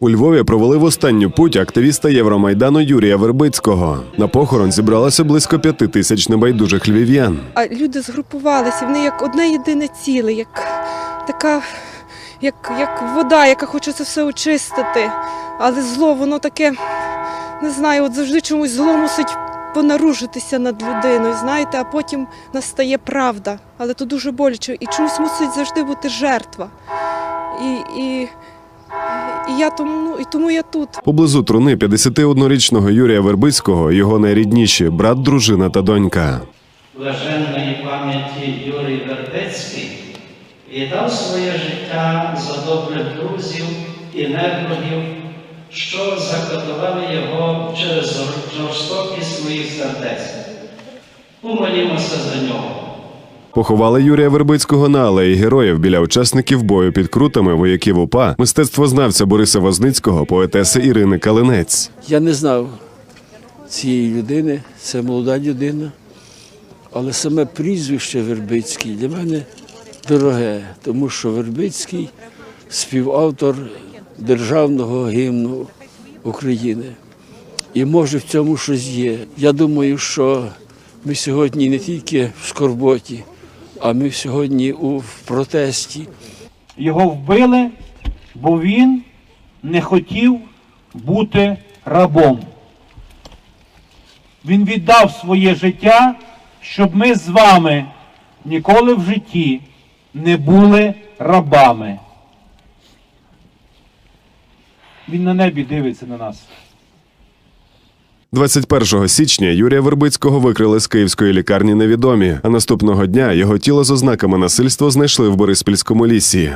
У Львові провели в останню путь активіста Євромайдану Юрія Вербицького. На похорон зібралося близько п'яти тисяч небайдужих львів'ян. А люди згрупувалися, вони як одне єдине ціле, як така, як, як вода, яка хоче це все очистити. Але зло, воно таке, не знаю, от завжди чомусь зло мусить понаружитися над людиною, знаєте, а потім настає правда. Але то дуже боляче. І чомусь мусить завжди бути жертва. І, і, і я тому, ну, і тому я тут. Поблизу труни 51-річного Юрія Вербицького його найрідніші брат, дружина та донька. блаженної пам'яті Юрій Вертецький віддав своє життя за добрих друзів і недругів, що закатували його через жорстокість своїх сердець. Умолімося за нього. Поховали Юрія Вербицького на алеї героїв біля учасників бою під крутами вояків УПА, мистецтвознавця Бориса Возницького, поетеси Ірини Калинець. Я не знав цієї людини, це молода людина, але саме прізвище Вербицький для мене дороге, тому що Вербицький співавтор державного гімну України. І може в цьому щось є. Я думаю, що ми сьогодні не тільки в скорботі, а ми сьогодні у протесті. Його вбили, бо він не хотів бути рабом. Він віддав своє життя, щоб ми з вами ніколи в житті не були рабами. Він на небі дивиться на нас. 21 січня Юрія Вербицького викрили з київської лікарні невідомі, а наступного дня його тіло з ознаками насильства знайшли в Бориспільському лісі.